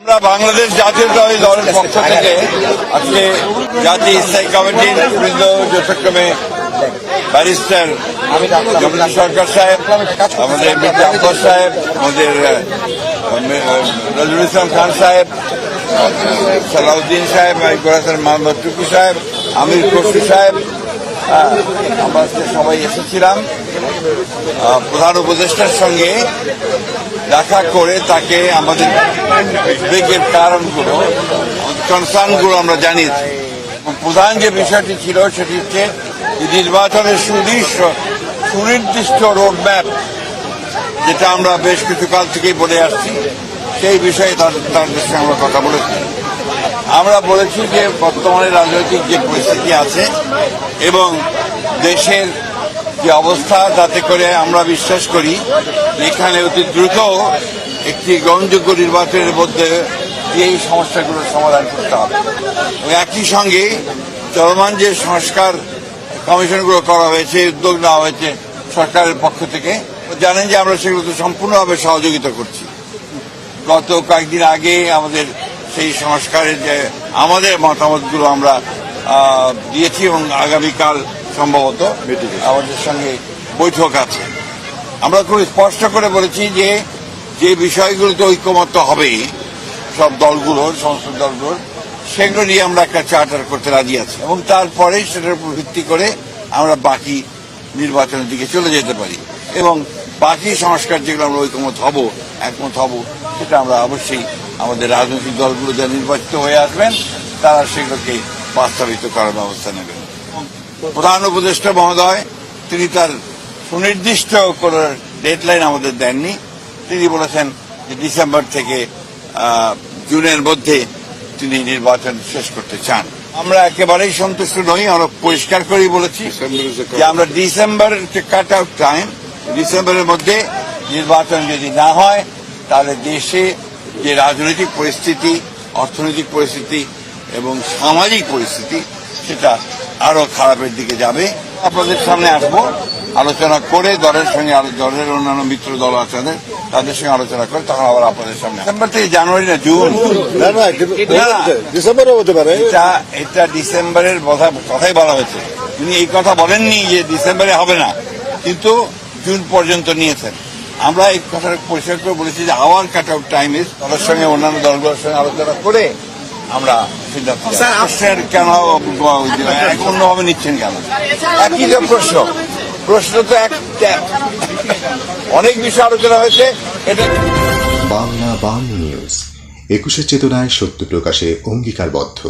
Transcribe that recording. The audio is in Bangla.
আমরা বাংলাদেশ জাতীয়তাবাদী দলের পক্ষ থেকে আজকে জাতীয় স্থায়ী কমিটির বৃন্দ যথাক্রমে ব্যারিস্টার সরকার সাহেব, আমাদের মির্জা আব্বাস সাহেব, আমাদের নজরুল ইসলাম খান সাহেব, সালাউদ্দিন সাহেব গোরাসান মোহাম্মদ টুকু সাহেব, আমির খসরু সাহেব আমরা সবাই এসেছিলাম। প্রধান উপদেষ্টার সঙ্গে দেখা করে তাকে আমাদের উদ্বেগের কারণগুলো কনসার্নগুলো আমরা জানিয়েছি। প্রধান যে বিষয়টি ছিল সেটি হচ্ছে নির্বাচনের সুনির্দিষ্ট সুনির্দিষ্ট রোডম্যাপ যেটা আমরা বেশ কিছু কাল থেকেই বলে আসছি, সেই বিষয়ে তাদের সঙ্গে আমরা কথা বলেছি। আমরা বলেছি যে বর্তমানে রাজনৈতিক যে পরিস্থিতি আছে এবং দেশের যে অবস্থা, তাতে করে আমরা বিশ্বাস করি এখানে অতি দ্রুত একটি গ্রহণযোগ্য নির্বাচনের মধ্যে এই সমস্যাগুলোর সমাধান করতে হবে। একই সঙ্গে চলমান যে সংস্কার কমিশনগুলো করা হয়েছে, উদ্যোগ নেওয়া হয়েছে সরকারের পক্ষ থেকে জানেন যে আমরা সেগুলোতে সম্পূর্ণভাবে সহযোগিতা করছি। গত কয়েকদিন আগে আমাদের সেই সংস্কারের যে আমাদের মতামতগুলো আমরা দিয়েছি এবং আগামীকাল সম্ভবত আমাদের সঙ্গে বৈঠক আছে। আমরা খুব স্পষ্ট করে বলেছি যে যে বিষয়গুলোতে ঐক্যমত্য হবে সব দলগুলোর সংসদ দলগুলোর সেগুলো নিয়ে আমরা একটা চার্টার করতে রাজি আছি এবং তারপরে সেটার উপর ভিত্তি করে আমরা বাকি নির্বাচনের দিকে চলে যেতে পারি এবং বাকি সংস্কার যেগুলো আমরা ঐকমত হব একমত হব সেটা আমরা অবশ্যই আমাদের রাজনৈতিক দলগুলো যা নির্বাচিত হয়ে আসবেন তারা সেগুলোকে বাস্তবিত করার ব্যবস্থা নেবেন। প্রধান উপদেষ্টা মহোদয় তিনি তার সুনির্দিষ্ট কোন ডেডলাইন আমাদের দেননি। তিনি বলেছেন যে ডিসেম্বর থেকে জুনের মধ্যে তিনি নির্বাচন শেষ করতে চান। আমরা একেবারেই সন্তুষ্ট নই আমরা পরিষ্কার করেই বলেছি যে আমরা ডিসেম্বর কাট আউট টাইম ডিসেম্বরের মধ্যে নির্বাচন যদি না হয় তাহলে দেশে যে রাজনৈতিক পরিস্থিতি অর্থনৈতিক পরিস্থিতি এবং সামাজিক পরিস্থিতি সেটা আরও খারাপের দিকে যাবে। আপনাদের সামনে আসব আলোচনা করে দলের সঙ্গে দলের অন্যান্য মিত্র দল আছে তাদের, সঙ্গে আলোচনা করে তখন আবার আপনাদের সামনে ডিসেম্বর থেকে জানুয়ারি না জুন। ডিসেম্বরে হতে পারে। এটা এটা ডিসেম্বরের কথা কথাই বলা হয়েছে। তিনি এই কথা বলেননি যে ডিসেম্বরে হবে না কিন্তু জুন পর্যন্ত নিয়েছেন। আমরা এই কথাটা পরিষ্কার করে বলেছি যে our cut out time is দলের সঙ্গে অন্যান্য দলগুলোর সঙ্গে আলোচনা করে আমরা সিদ্ধান্ত নেব। কেন এক অন্যভাবে নিচ্ছেন কেন? একই যে প্রশ্ন। প্রশ্ন তো এক। অনেক বিষয় আলোচনা হয়েছে এটা বাংলা বাংলা নিউজ একুশে চেতনায় সত্য প্রকাশে অঙ্গীকারবদ্ধ।